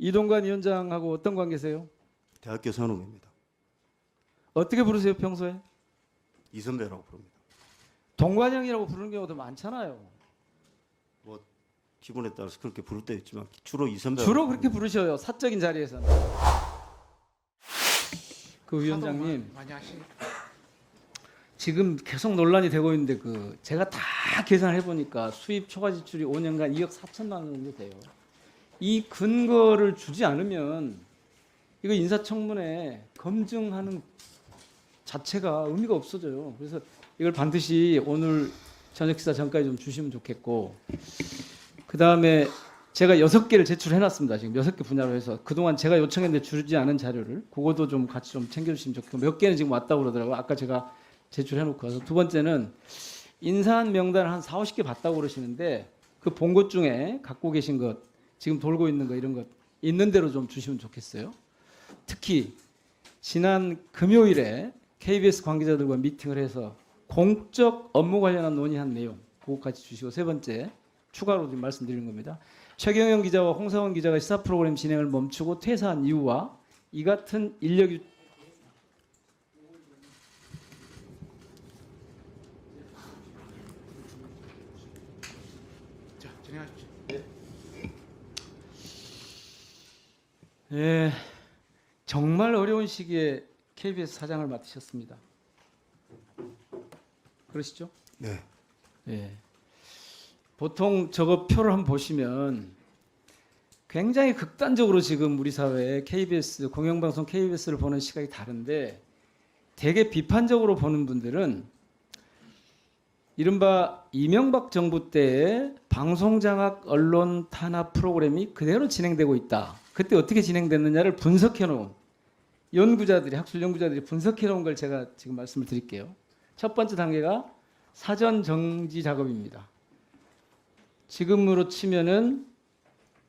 이동관 위원장하고 어떤 관계세요? 대학교 선후배입니다. 어떻게 부르세요 평소에? 이선배라고 부릅니다. 동관형이라고 부르는 경우도 많잖아요. 기분에 따라서 그렇게 부를 때 있지만 주로 이선배 주로 그렇게 부르셔요 사적인 자리에서는. 그 위원장님 많이 하시니까 지금 계속 논란이 되고 있는데 그 제가 다 계산해 보니까 수입 초과 지출이 5년간 2억 4천만 원 정도 돼요. 이 근거를 주지 않으면 이거 인사청문회 검증하는 자체가 의미가 없어져요. 그래서 이걸 반드시 오늘 저녁 식사 전까지 좀 주시면 좋겠고 그 다음에 제가 여섯 개를 제출해놨습니다. 지금 여섯 개 분야로 해서 그동안 제가 요청했는데 주지 않은 자료를 그것도 좀 같이 좀 챙겨주시면 좋겠고 몇 개는 지금 왔다고 그러더라고요. 아까 제가 제출해놓고 와서 두 번째는 인사한 명단을 한 4, 50개 봤다고 그러시는데 그 본 것 중에 갖고 계신 것 지금 돌고 있는 거 이런 것 있는 대로 좀 주시면 좋겠어요. 특히 지난 금요일에 KBS 관계자들과 미팅을 해서 공적 업무 관련한 논의한 내용 그거 같이 주시고 세 번째 추가로 좀 말씀드리는 겁니다. 최경영 기자와 홍사원 기자가 시사 프로그램 진행을 멈추고 퇴사한 이유와 이 같은 인력 유... 자 진행하십시오. 예, 정말 어려운 시기에 KBS 사장을 맡으셨습니다. 그러시죠? 네. 예. 보통 저거 표를 한번 보시면 굉장히 극단적으로 지금 우리 사회에 KBS 공영방송 KBS를 보는 시각이 다른데 되게 비판적으로 보는 분들은 이른바 이명박 정부 때의 방송장악 언론 탄압 프로그램이 그대로 진행되고 있다. 그때 어떻게 진행됐느냐를 분석해 놓은 연구자들이 학술 연구자들이 분석해 놓은 걸 제가 지금 말씀을 드릴게요. 첫 번째 단계가 사전 정지 작업입니다. 지금으로 치면은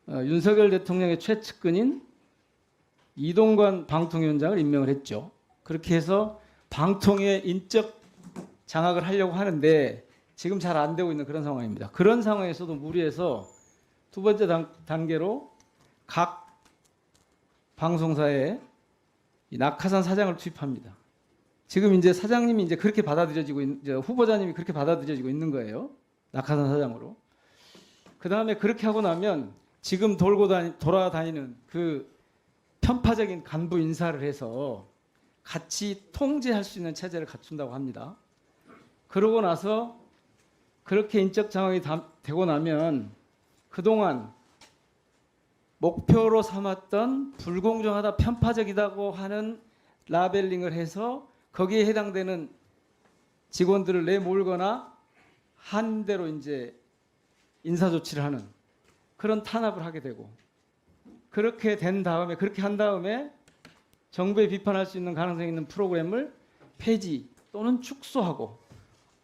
어, 윤석열 대통령의 최측근인 이동관 방통위원장을 임명을 했죠. 그렇게 해서 방통의 인적 장악을 하려고 하는데 지금 잘 안 되고 있는 그런 상황입니다. 그런 상황에서도 무리해서 두 번째 단, 단계로 각 방송사에 이 낙하산 사장을 투입합니다. 지금 이제 사장님이 이제 그렇게 받아들여지고 있, 이제 후보자님이 그렇게 받아들여지고 있는 거예요. 낙하산 사장으로. 그 다음에 그렇게 하고 나면 지금 돌고 다니, 돌아다니는 그 편파적인 간부 인사를 해서 같이 통제할 수 있는 체제를 갖춘다고 합니다. 그러고 나서 그렇게 인적 장악이 다- 되고 나면 그동안 목표로 삼았던 불공정하다 편파적이다고 하는 라벨링을 해서 거기에 해당되는 직원들을 내몰거나 한 대로 이제 인사 조치를 하는 그런 탄압을 하게 되고 그렇게 된 다음에 그렇게 한 다음에 정부에 비판할 수 있는 가능성이 있는 프로그램을 폐지 또는 축소하고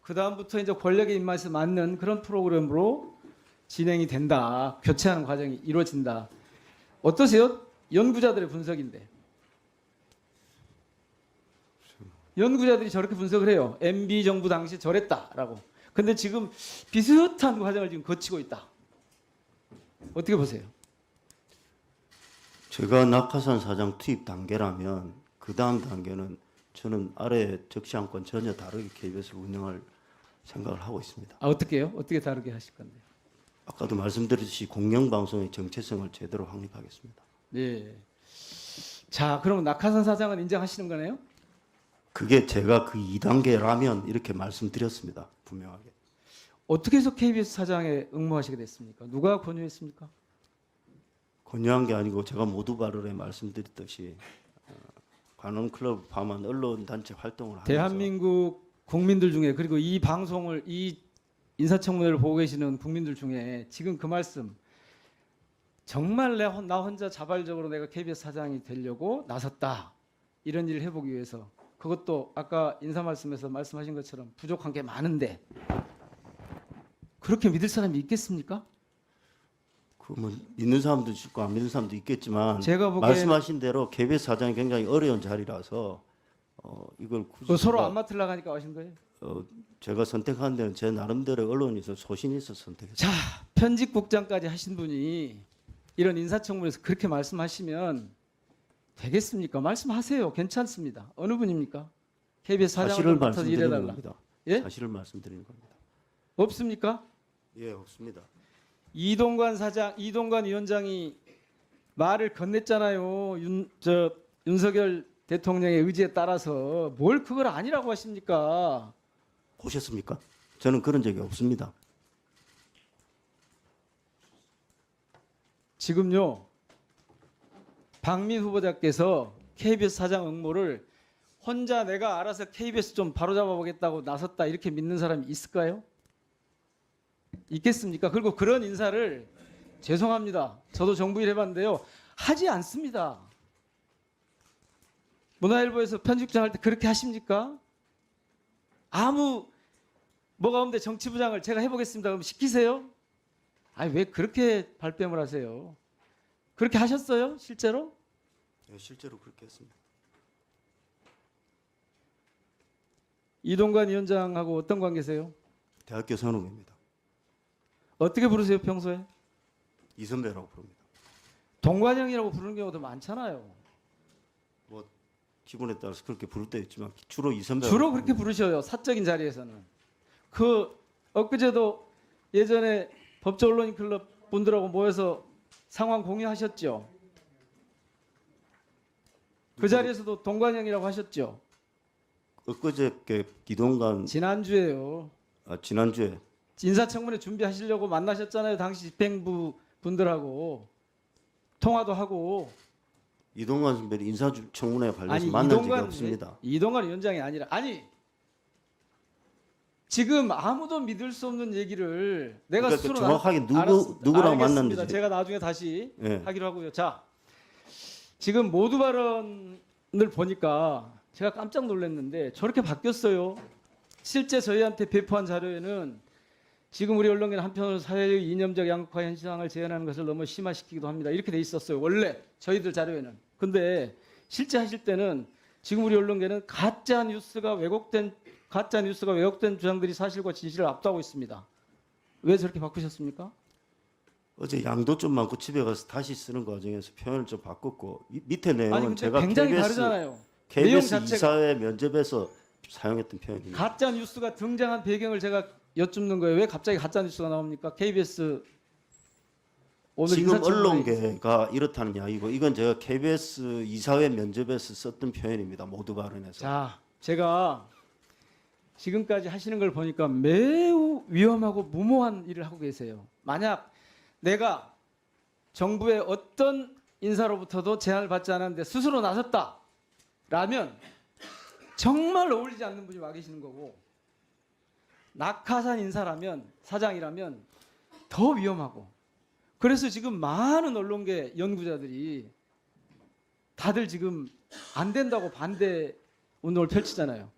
그 다음부터 이제 권력의 입맛에 맞는 그런 프로그램으로 진행이 된다. 교체하는 과정이 이루어진다 어떠세요 연구자들의 분석인데 연구자들이 저렇게 분석을 해요 MB 정부 당시 저랬다라고 근데 지금 비슷한 과정을 지금 거치고 있다 어떻게 보세요? 제가 낙하산 사장 투입 단계라면 그 다음 단계는 저는 아래 적시안권 전혀 다르게 KBS를 운영할 생각을 하고 있습니다. 아 어떻게 해요? 어떻게 다르게 하실 건데요? 아까도 말씀드렸듯이 공영방송의 정체성을 제대로 확립하겠습니다. 네. 자, 그럼 낙하산 사장은 인정하시는 거네요? 그게 제가 그 2단계라면 이렇게 말씀드렸습니다. 분명하게. 어떻게 해서 KBS 사장에 응모하시게 됐습니까? 누가 권유했습니까? 권유한 게 아니고 제가 모두 발언에 말씀드렸듯이 어, 관원 클럽 포함한 언론 단체 활동을 하면서 대한민국 국민들 중에 그리고 이 방송을 이 인사청문회를 보고 계시는 국민들 중에 지금 그 말씀 정말 내 혼- 나 혼자 자발적으로 내가 KBS 사장이 되려고 나섰다 이런 일을 해보기 위해서 그것도 아까 인사 말씀에서 말씀하신 것처럼 부족한 게 많은데 그렇게 믿을 사람이 있겠습니까? 그뭐 믿는 사람도 있고 안 믿는 사람도 있겠지만 제가 보기엔 말씀하신 대로 KBS 사장이 굉장히 어려운 자리라서 어, 이걸 굳이 그 서로 안 맡으려고 하니까 하신 거예요? 어, 제가 선택한 데는 제 나름대로 언론에서 소신이 있어 선택했어요. 자 편집국장까지 하신 분이 이런 인사청문회에서 그렇게 말씀하시면 되겠습니까? 말씀하세요. 괜찮습니다. 어느 분입니까? KBS 사장을 맡아서 말씀드리는 일해달라. 겁니다. 예? 사실을 말씀드리는 겁니다. 없습니까? 예, 없습니다. 이동관 사장, 이동관 위원장이 말을 건넸잖아요. 윤, 저, 윤석열 대통령의 의지에 따라서 뭘 그걸 아니라고 하십니까? 보셨습니까? 저는 그런 적이 없습니다. 지금요, 박민 후보자께서 KBS 사장 응모를 혼자 내가 알아서 KBS 좀 바로잡아 보겠다고 나섰다 이렇게 믿는 사람이 있을까요? 있겠습니까? 그리고 그런 인사를 죄송합니다. 저도 정부 일 해봤는데요. 하지 않습니다. 문화일보에서 편집장 할 때 그렇게 하십니까? 아무 뭐가 없는데 정치부장을 제가 해보겠습니다. 그럼 시키세요? 아니 왜 그렇게 발뺌을 하세요? 그렇게 하셨어요? 실제로? 예, 실제로 그렇게 했습니다. 이동관 위원장하고 어떤 관계세요? 대학교 선후배입니다. 어떻게 부르세요 평소에? 이선배라고 부릅니다. 동관형이라고 부르는 경우도 많잖아요. 뭐 기분에 따라서 그렇게 부를 때 있지만 주로 이선배 주로 그렇게 부르셔요. 사적인 자리에서는. 그 엊그제도 예전에 법조 언론인 클럽 분들하고 모여서 상황 공유하셨죠. 그 자리에서도 동관형이라고 하셨죠. 엊그저께 이동관 지난주에요. 아, 지난주에 인사청문회 준비하시려고 만나셨잖아요. 당시 집행부 분들하고 통화도 하고 이동관 선배를 인사청문회 관련해서 아니 만난 적이 이동관 없습니다. 이동관 위원장이 아니라 아니 지금 아무도 믿을 수 없는 얘기를 내가 그러니까 스스로 정확하게 나- 누구- 알았습니다. 누구랑 알겠습니다. 만났는지. 제가 나중에 다시 예. 하기로 하고요. 자 지금 모두 발언을 보니까 제가 깜짝 놀랐는데 저렇게 바뀌었어요. 실제 저희한테 배포한 자료에는 지금 우리 언론계는 한편으로 사회의 이념적 양극화 현상을 재현하는 것을 너무 심화시키기도 합니다. 이렇게 돼 있었어요. 원래 저희들 자료에는. 근데 실제 하실 때는 지금 우리 언론계는 가짜 뉴스가 왜곡된 가짜 뉴스가 왜곡된 주장들이 사실과 진실을 압도하고 있습니다. 왜 저렇게 바꾸셨습니까? 어제 양도 좀 많고 집에 가서 다시 쓰는 과정에서 표현을 좀 바꿨고 이- 밑에 내용은 근데 제가 굉장히 KBS, 다르잖아요. 내용 KBS 자체가 이사회 면접에서 사용했던 표현입니다. 가짜 뉴스가 등장한 배경을 제가 여쭙는 거예요. 왜 갑자기 가짜 뉴스가 나옵니까? KBS 지금 언론계가 이렇다는 이야기고 이건 제가 KBS 이사회 면접에서 썼던 표현입니다. 모두 발언에서. 자, 제가 지금까지 하시는 걸 보니까 매우 위험하고 무모한 일을 하고 계세요. 만약 내가 정부의 어떤 인사로부터도 제안을 받지 않았는데 스스로 나섰다. 라면 정말 어울리지 않는 분이 와 계시는 거고 낙하산 인사라면 사장이라면 더 위험하고 그래서 지금 많은 언론계 연구자들이 다들 지금 안 된다고 반대 운동을 펼치잖아요.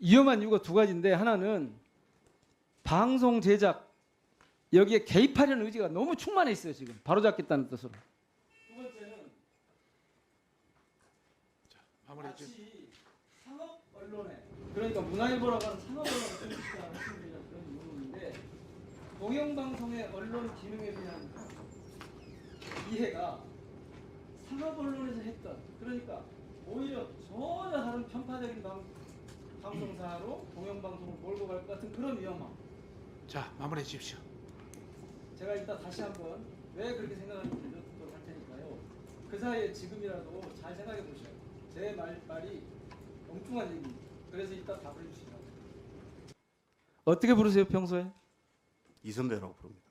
위험한 이유가 두 가지인데 하나는 방송 제작 여기에 개입하려는 의지가 너무 충만해 있어요 지금 바로잡겠다는 뜻으로. 두 번째는 마무리 상업 언론에 그러니까 문화일보라고 하는 상업 언론을 편집하는 그런 부분인데 공영방송의 언론 기능에 대한 이해가 상업 언론에서 했던 그러니까 오히려 전혀 다른 편파적인 방, 방송사로 공영방송을 몰고 갈 것 같은 그런 위험함. 자 마무리해 주십시오. 제가 이따 다시 한번 왜 그렇게 생각하는지 들려드리도록 할 테니까요. 그 사이에 지금이라도 잘 생각해 보셔요. 제 말, 말이 엉뚱한 얘기입니다. 그래서 이따 답을 해주시라고. 어떻게 부르세요 평소에? 이선배라고 부릅니다.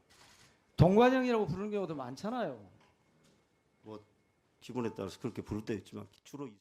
동관형이라고 부르는 경우도 많잖아요. 뭐 기분에 따라서 그렇게 부를 때 있지만 주로 이-